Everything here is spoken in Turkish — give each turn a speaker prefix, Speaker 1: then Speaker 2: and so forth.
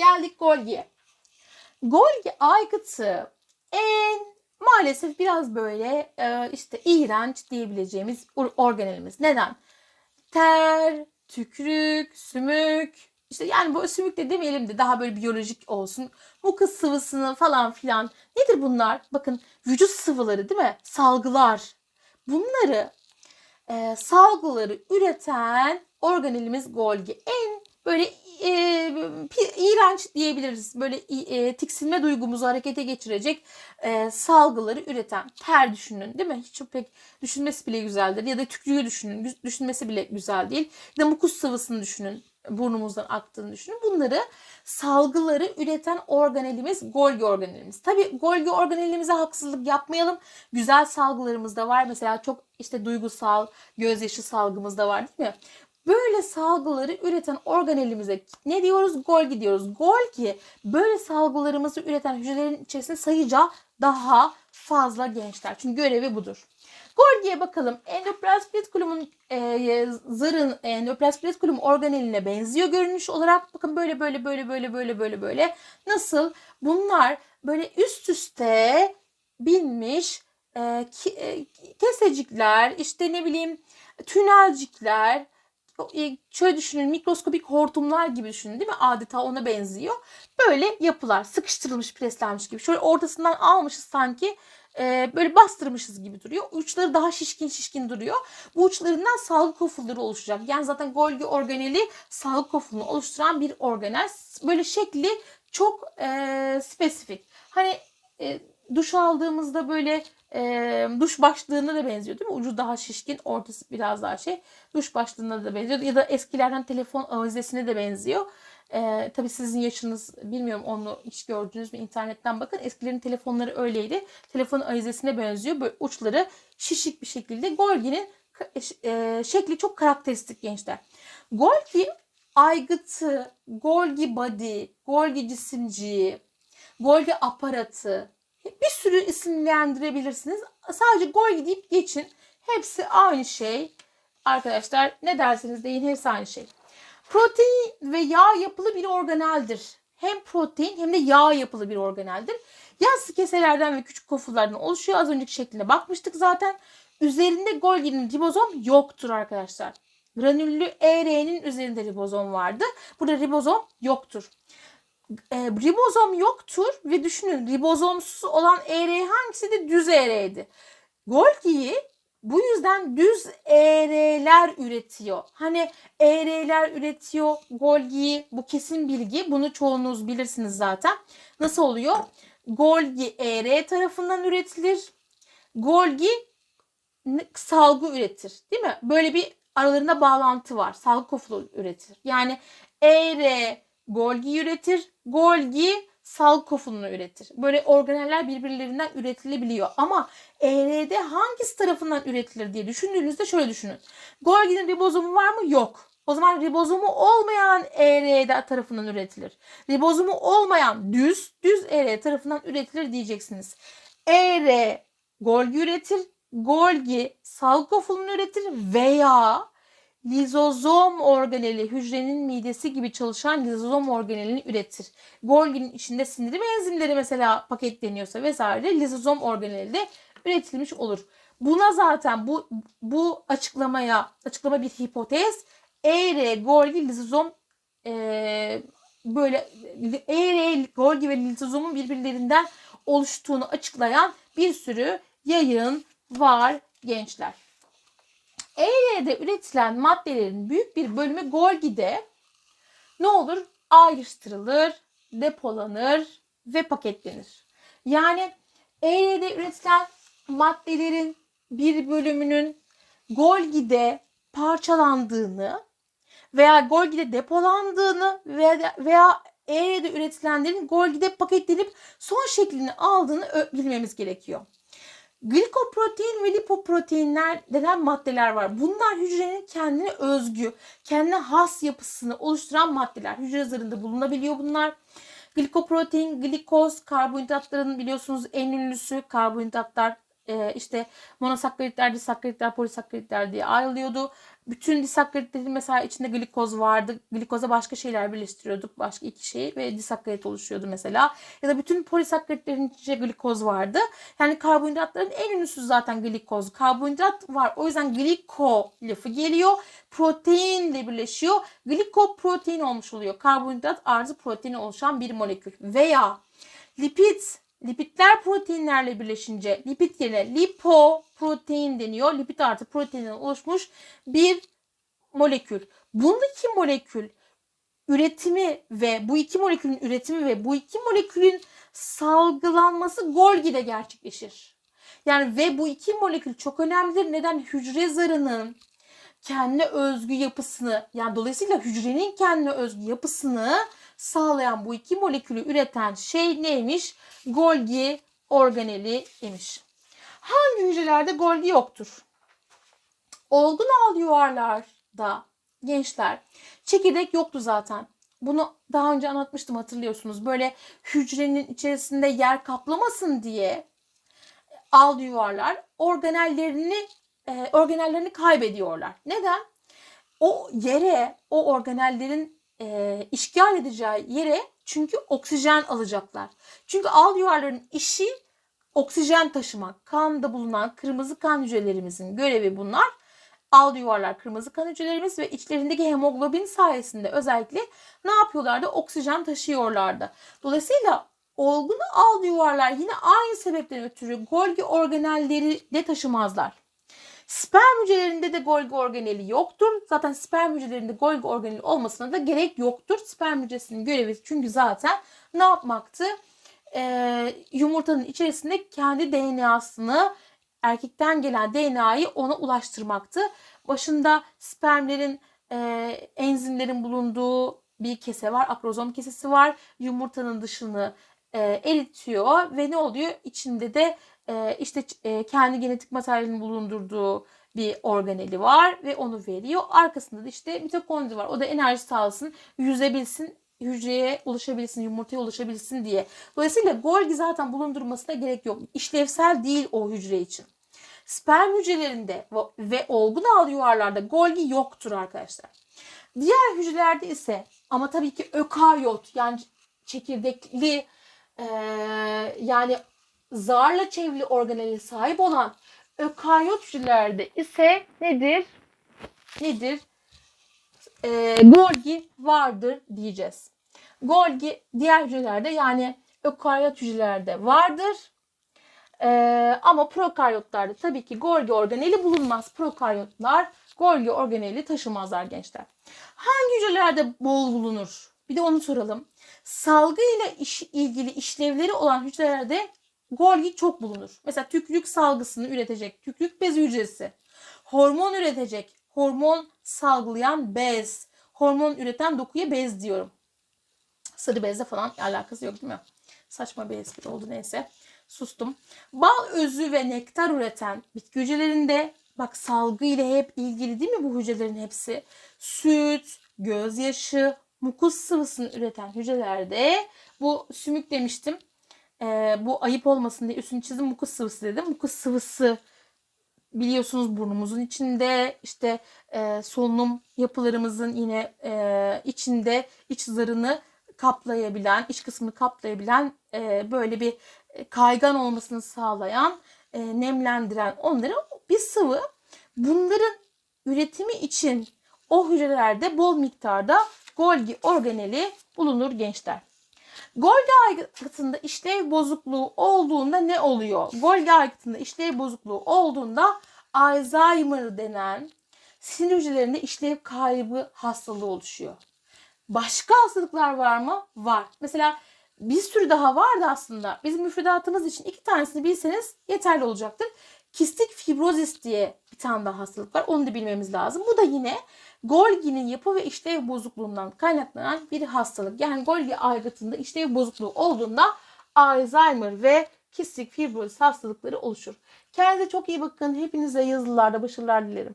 Speaker 1: geldik Golgi'ye. Golgi aygıtı en maalesef biraz böyle e, işte iğrenç diyebileceğimiz or- organelimiz. Neden? Ter, tükürük, sümük, işte yani bu sümük de demeyelim de daha böyle biyolojik olsun. Mukus sıvısını falan filan. Nedir bunlar? Bakın vücut sıvıları değil mi? Salgılar. Bunları e, salgıları üreten organelimiz Golgi. En böyle e, iğrenç diyebiliriz. Böyle e, tiksinme duygumuzu harekete geçirecek e, salgıları üreten. Ter düşünün değil mi? Hiç pek düşünmesi bile güzeldir. Ya da tükürüğü düşünün. Düşünmesi bile güzel değil. Ya da mukus sıvısını düşünün. Burnumuzdan aktığını düşünün. Bunları salgıları üreten organelimiz Golgi organelimiz. Tabii Golgi organelimize haksızlık yapmayalım. Güzel salgılarımız da var. Mesela çok işte duygusal, gözyaşı salgımız da var değil mi? Böyle salgıları üreten organelimize ne diyoruz? Golgi diyoruz. Golgi böyle salgılarımızı üreten hücrelerin içerisinde sayıca daha fazla gençler. Çünkü görevi budur. Golgi'ye bakalım. Endoplazm reticulum'un e, zarın endoplazm reticulum organeline benziyor görünüş olarak. Bakın böyle böyle böyle böyle böyle böyle böyle. Nasıl? Bunlar böyle üst üste binmiş e, e, kesecikler, işte ne bileyim tünelcikler, e, şöyle düşünün mikroskopik hortumlar gibi düşünün değil mi? Adeta ona benziyor. Böyle yapılar sıkıştırılmış preslenmiş gibi. Şöyle ortasından almışız sanki e, böyle bastırmışız gibi duruyor. Uçları daha şişkin şişkin duruyor. Bu uçlarından salgı kofulları oluşacak. Yani zaten Golgi organeli salgı kofulunu oluşturan bir organel. Böyle şekli çok e, spesifik. Hani e, duş aldığımızda böyle e, duş başlığına da benziyor değil mi? Ucu daha şişkin, ortası biraz daha şey. Duş başlığına da benziyor. Ya da eskilerden telefon avizesine de benziyor. E, tabii sizin yaşınız bilmiyorum onu hiç gördünüz mü internetten bakın. Eskilerin telefonları öyleydi. Telefon avizesine benziyor. Böyle uçları şişik bir şekilde. Golgi'nin e, şekli çok karakteristik gençler. Golgi aygıtı, Golgi body, Golgi cisimciği, Golgi aparatı, bir sürü isimlendirebilirsiniz. Sadece Golgi deyip geçin. Hepsi aynı şey. Arkadaşlar ne derseniz deyin hepsi aynı şey. Protein ve yağ yapılı bir organeldir. Hem protein hem de yağ yapılı bir organeldir. Yassı keselerden ve küçük kofullardan oluşuyor. Az önceki şekline bakmıştık zaten. Üzerinde Golgi'nin ribozom yoktur arkadaşlar. Granüllü ER'nin üzerinde ribozom vardı. Burada ribozom yoktur e, ribozom yoktur ve düşünün ribozomsuz olan ER hangisi de düz ER'ydi. Golgi'yi bu yüzden düz ER'ler üretiyor. Hani ER'ler üretiyor Golgi'yi bu kesin bilgi. Bunu çoğunuz bilirsiniz zaten. Nasıl oluyor? Golgi ER tarafından üretilir. Golgi salgı üretir. Değil mi? Böyle bir aralarında bağlantı var. Salgı kofulu üretir. Yani ER Golgi üretir. Golgi sal kofulunu üretir. Böyle organeller birbirlerinden üretilebiliyor. Ama ER'de hangisi tarafından üretilir diye düşündüğünüzde şöyle düşünün. Golgi'nin ribozomu var mı? Yok. O zaman ribozomu olmayan ER tarafından üretilir. Ribozomu olmayan düz, düz ER tarafından üretilir diyeceksiniz. ER Golgi üretir. Golgi sal kofulunu üretir veya lizozom organeli hücrenin midesi gibi çalışan lizozom organelini üretir. Golgi'nin içinde sindirim enzimleri mesela paketleniyorsa vesaire lizozom organeli de üretilmiş olur. Buna zaten bu bu açıklamaya açıklama bir hipotez ER Golgi lizozom e, böyle ER Golgi ve lizozomun birbirlerinden oluştuğunu açıklayan bir sürü yayın var gençler. EY'de üretilen maddelerin büyük bir bölümü Golgi'de ne olur? Ayrıştırılır, depolanır ve paketlenir. Yani EY'de üretilen maddelerin bir bölümünün Golgi'de parçalandığını veya Golgi'de depolandığını veya, veya EY'de üretilenlerin Golgi'de paketlenip son şeklini aldığını bilmemiz gerekiyor. Glikoprotein ve lipoproteinler denen maddeler var. Bunlar hücrenin kendine özgü, kendine has yapısını oluşturan maddeler. Hücre zarında bulunabiliyor bunlar. Glikoprotein, glikoz, karbonhidratların biliyorsunuz en ünlüsü karbonhidratlar e, işte monosakkaritler, disakkaritler, polisakkaritler diye ayrılıyordu. bütün disakkaritlerin mesela içinde glikoz vardı. Glikoza başka şeyler birleştiriyorduk. Başka iki şey ve disakkarit oluşuyordu mesela. Ya da bütün polisakkaritlerin içinde glikoz vardı. Yani karbonhidratların en ünlüsü zaten glikoz. Karbonhidrat var. O yüzden gliko lafı geliyor. Proteinle birleşiyor. Glikoprotein olmuş oluyor. Karbonhidrat artı protein oluşan bir molekül. Veya lipid Lipidler proteinlerle birleşince lipid yerine lipoprotein deniyor. Lipid artı proteinden oluşmuş bir molekül. Bundaki molekül üretimi ve bu iki molekülün üretimi ve bu iki molekülün salgılanması Golgi'de gerçekleşir. Yani ve bu iki molekül çok önemlidir. Neden? Hücre zarının kendi özgü yapısını yani dolayısıyla hücrenin kendi özgü yapısını sağlayan bu iki molekülü üreten şey neymiş? Golgi organeli imiş. Hangi hücrelerde Golgi yoktur? Olgun al yuvarlarda gençler çekirdek yoktu zaten. Bunu daha önce anlatmıştım hatırlıyorsunuz. Böyle hücrenin içerisinde yer kaplamasın diye al yuvarlar organellerini e, organellerini kaybediyorlar. Neden? O yere, o organellerin e, işgal edeceği yere çünkü oksijen alacaklar. Çünkü al yuvarların işi oksijen taşımak. Kanda bulunan kırmızı kan hücrelerimizin görevi bunlar. Al yuvarlar kırmızı kan hücrelerimiz ve içlerindeki hemoglobin sayesinde özellikle ne yapıyorlardı? Oksijen taşıyorlardı. Dolayısıyla olgunu al yuvarlar yine aynı sebepten ötürü Golgi organelleri de taşımazlar. Sperm hücrelerinde de Golgi organeli yoktur. Zaten sperm hücrelerinde Golgi organeli olmasına da gerek yoktur. Sperm hücresinin görevi çünkü zaten ne yapmaktı? Ee, yumurtanın içerisinde kendi DNA'sını erkekten gelen DNA'yı ona ulaştırmaktı. Başında spermlerin e, enzimlerin bulunduğu bir kese var. Akrozom kesesi var. Yumurtanın dışını e, eritiyor ve ne oluyor? İçinde de e, işte e, kendi genetik materyalini bulundurduğu bir organeli var ve onu veriyor. Arkasında da işte mitokondri var. O da enerji sağlasın, yüzebilsin, hücreye ulaşabilsin, yumurtaya ulaşabilsin diye. Dolayısıyla Golgi zaten bulundurmasına gerek yok. İşlevsel değil o hücre için. Sperm hücrelerinde ve olgun ağ yuvarlarda Golgi yoktur arkadaşlar. Diğer hücrelerde ise ama tabii ki ökaryot yani çekirdekli e, yani zarla çevrili organele sahip olan ökaryot hücrelerde ise nedir? Nedir? E, Golgi vardır diyeceğiz. Golgi diğer hücrelerde yani ökaryot hücrelerde vardır. Ee, ama prokaryotlarda tabii ki Golgi organeli bulunmaz. Prokaryotlar Golgi organeli taşımazlar gençler. Hangi hücrelerde bol bulunur? Bir de onu soralım. Salgı ile iş, ilgili işlevleri olan hücrelerde Golgi çok bulunur. Mesela tükrük salgısını üretecek tükrük bez hücresi. Hormon üretecek hormon salgılayan bez. Hormon üreten dokuya bez diyorum. Sarı bezle falan alakası yok değil mi? Saçma bir espri oldu neyse. Sustum. Bal özü ve nektar üreten bitki hücrelerinde bak salgı ile hep ilgili değil mi bu hücrelerin hepsi? Süt, gözyaşı, mukus sıvısını üreten hücrelerde bu sümük demiştim. Ee, bu ayıp olmasın diye üstünü çizdim mukus sıvısı dedim. Mukus sıvısı biliyorsunuz burnumuzun içinde işte e, solunum yapılarımızın yine e, içinde iç zarını kaplayabilen, iç kısmını kaplayabilen e, böyle bir kaygan olmasını sağlayan, e, nemlendiren onları bir sıvı. Bunların üretimi için o hücrelerde bol miktarda Golgi organeli bulunur gençler. Golgi aygıtında işlev bozukluğu olduğunda ne oluyor? Golgi aygıtında işlev bozukluğu olduğunda Alzheimer denen sinir hücrelerinde işlev kaybı hastalığı oluşuyor. Başka hastalıklar var mı? Var. Mesela bir sürü daha vardı aslında. Bizim müfredatımız için iki tanesini bilseniz yeterli olacaktır. Kistik fibrozis diye bir tane daha hastalık var. Onu da bilmemiz lazım. Bu da yine Golgi'nin yapı ve işlev bozukluğundan kaynaklanan bir hastalık. Yani Golgi aygıtında işlev bozukluğu olduğunda Alzheimer ve kistik fibrozis hastalıkları oluşur. Kendinize çok iyi bakın. Hepinize yazılarda başarılar dilerim.